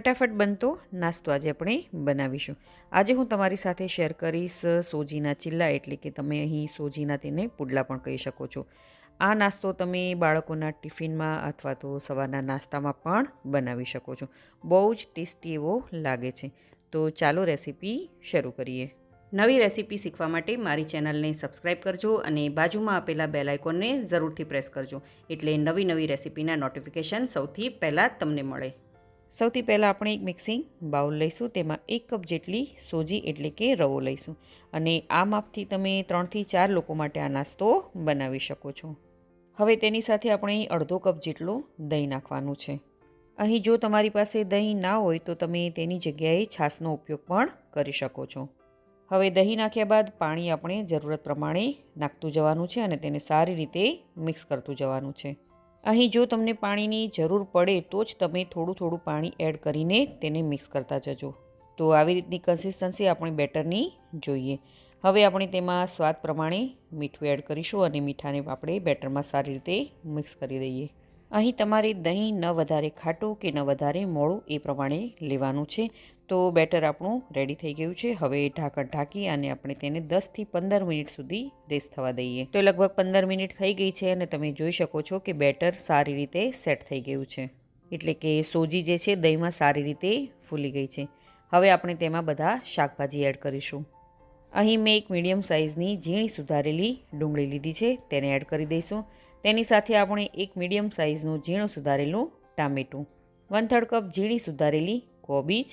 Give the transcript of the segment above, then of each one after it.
ફટાફટ બનતો નાસ્તો આજે આપણે બનાવીશું. આજે હું તમારી સાથે શેર કરીશ સોજીના ચિલ્લા, એટલે કે તમે અહીં સોજીના તેને પુડલા પણ કહી શકો છો. આ નાસ્તો તમે બાળકોના ટિફિનમાં અથવા તો સવારના નાસ્તામાં પણ બનાવી શકો છો. બહુ જ ટેસ્ટી એવો લાગે છે. તો ચાલો રેસીપી શરૂ કરીએ. નવી રેસીપી શીખવા માટે મારી ચેનલને સબસ્ક્રાઇબ કરજો અને બાજુમાં આપેલા બેલ આઇકોનને જરૂરથી પ્રેસ કરજો, એટલે નવી નવી રેસીપીના નોટિફિકેશન સૌથી પહેલાં તમને મળે. સૌથી પહેલાં આપણે એક મિક્સિંગ બાઉલ લઈશું. તેમાં એક કપ જેટલી સોજી એટલે કે રવો લઈશું. અને આ માપથી તમે ત્રણથી ચાર લોકો માટે આ નાસ્તો બનાવી શકો છો. હવે તેની સાથે આપણે અડધો કપ જેટલું દહીં નાખવાનું છે. અહીં જો તમારી પાસે દહીં ના હોય તો તમે તેની જગ્યાએ છાશનો ઉપયોગ પણ કરી શકો છો. હવે દહીં નાખ્યા બાદ પાણી આપણે જરૂરત પ્રમાણે નાખતું જવાનું છે અને તેને સારી રીતે મિક્સ કરતું જવાનું છે. અહીં જો તમને પાણીની જરૂર પડે તો જ તમે થોડું થોડું પાણી એડ કરીને તેને મિક્સ કરતા જજો. તો આવી રીતની કન્સિસ્ટન્સી આપણે બેટરની જોઈએ. હવે આપણે તેમાં સ્વાદ પ્રમાણે મીઠું એડ કરીશું અને મીઠાને આપણે બેટરમાં સારી રીતે મિક્સ કરી દઈએ. અહીં તમારે દહીં ન વધારે ખાટું કે ન વધારે મોડું એ પ્રમાણે લેવાનું છે. તો બેટર આપણું રેડી થઈ ગયું છે. હવે ઢાંકણ ઢાંકી અને આપણે તેને દસથી પંદર મિનિટ સુધી રેસ્ટ થવા દઈએ. તો લગભગ પંદર મિનિટ થઈ ગઈ છે અને તમે જોઈ શકો છો કે બેટર સારી રીતે સેટ થઈ ગયું છે. એટલે કે સોજી જે છે દહીંમાં સારી રીતે ફૂલી ગઈ છે. હવે આપણે તેમાં બધા શાકભાજી એડ કરીશું. અહીં મેં એક મીડિયમ સાઇઝની ઝીણી સુધારેલી ડુંગળી લીધી છે. તેને એડ કરી દઈશું. તેની સાથે આપણે એક મીડિયમ સાઇઝનું ઝીણું સુધારેલું ટામેટું, વન થર્ડ કપ ઝીણી સુધારેલી કોબીજ,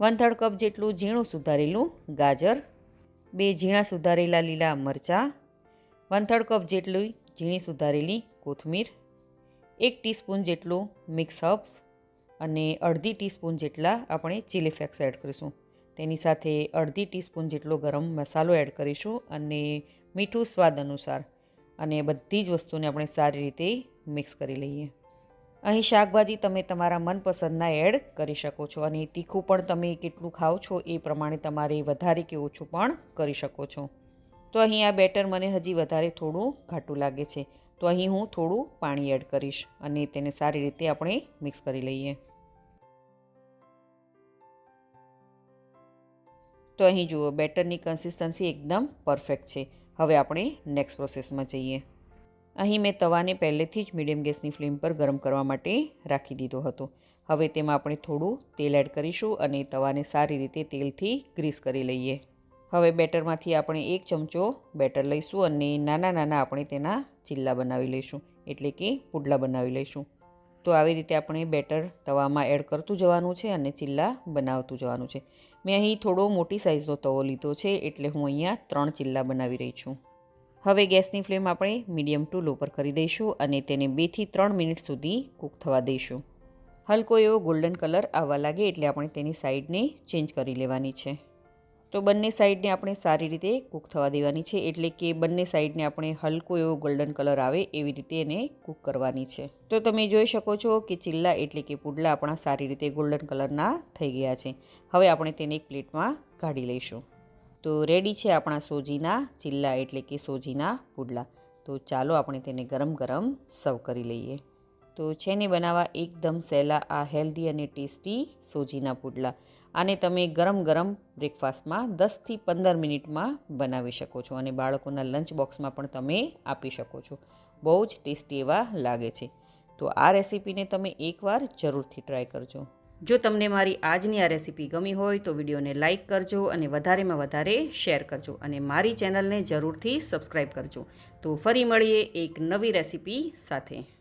વન થર્ડ કપ જેટલું ઝીણું સુધારેલું ગાજર, બે ઝીણા સુધારેલા લીલા મરચાં, વન થર્ડ કપ જેટલી ઝીણી સુધારેલી કોથમીર, એક ટીસ્પૂન જેટલું મિક્સ હર્બ્સ અને અડધી ટીસ્પૂન જેટલા આપણે ચીલી ફ્લેક્સ એડ કરીશું. તેની સાથે અડધી ટીસ્પૂન જેટલો ગરમ મસાલો એડ કરીશું અને મીઠું સ્વાદ અનુસાર અને બધી જ વસ્તુને આપણે સારી રીતે મિક્સ કરી લઈએ. અહીં શાકભાજી તમે તમારા મનપસંદના એડ કરી શકો છો અને તીખું પણ તમે કેટલું ખાઓ છો એ પ્રમાણે તમારે વધારે કે ઓછું પણ કરી શકો છો. તો અહીં આ બેટર મને હજી વધારે થોડું ઘાટું લાગે છે. તો અહીં હું થોડું પાણી એડ કરીશ અને તેને સારી રીતે આપણે મિક્સ કરી લઈએ. તો અહીં જુઓ, બેટરની કન્સિસ્ટન્સી એકદમ પરફેક્ટ છે. હવે આપણે નેક્સ્ટ પ્રોસેસમાં જઈએ. અહીં મેં તવાને પહેલેથી જ મીડિયમ ગેસની ફ્લેમ પર ગરમ કરવા માટે રાખી દીધો હતો. હવે તેમાં આપણે થોડું તેલ એડ કરીશું અને તવાને સારી રીતે તેલથી ગ્રીસ કરી લઈએ. હવે બેટરમાંથી આપણે એક ચમચો બેટર લઈશું અને નાના નાના આપણે તેના ચીલ્લા બનાવી લઈશું. એટલે કે પુડલા બનાવી લઈશું. તો આવી રીતે આપણે બેટર તવામાં એડ કરતું જવાનું છે અને ચિલ્લા બનાવતું જવાનું છે. મેં અહીં થોડો મોટી સાઇઝનો તવો લીધો છે એટલે હું અહીંયા ત્રણ ચિલ્લા બનાવી રહી છું. હવે ગેસની ફ્લેમ આપણે મીડિયમ ટુ લો પર કરી દઈશું અને તેને બેથી ત્રણ મિનિટ સુધી કૂક થવા દઈશું. હલકો એવો ગોલ્ડન કલર આવવા લાગે એટલે આપણે તેની સાઈડને ચેન્જ કરી લેવાની છે. તો બંને સાઈડને આપણે સારી રીતે કૂક થવા દેવાની છે. એટલે કે બંને સાઈડને આપણે હલકો એવો ગોલ્ડન કલર આવે એવી રીતે એને કૂક કરવાની છે. તો તમે જોઈ શકો છો કે ચિલ્લા એટલે કે પુડલા આપણા સારી રીતે ગોલ્ડન કલરના થઈ ગયા છે. હવે આપણે તેને એક પ્લેટમાં કાઢી લઈશું. તો રેડી છે આપણા સોજીના ચિલ્લા એટલે કે સોજીના પુડલા. તો ચાલો આપણે તેને ગરમ ગરમ સર્વ કરી લઈએ. તો છે ને બનાવવા એકદમ સહેલા આ હેલ્ધી અને ટેસ્ટી સોજીના પુડલા. આને તમે ગરમ ગરમ બ્રેકફાસ્ટમાં દસથી પંદર મિનિટમાં બનાવી શકો છો અને બાળકોના લંચ બોક્સમાં પણ તમે આપી શકો છો. બહુ જ ટેસ્ટી એવા લાગે છે. તો આ રેસીપીને તમે એકવાર જરૂરથી ટ્રાય કરજો. જો તમને મારી આજની આ રેસીપી ગમી હોય તો વિડીયોને લાઇક કરજો અને વધારેમાં વધારે શેર કરજો અને મારી ચેનલને જરૂરથી સબસ્ક્રાઈબ કરજો. તો ફરી મળીએ એક નવી રેસીપી સાથે.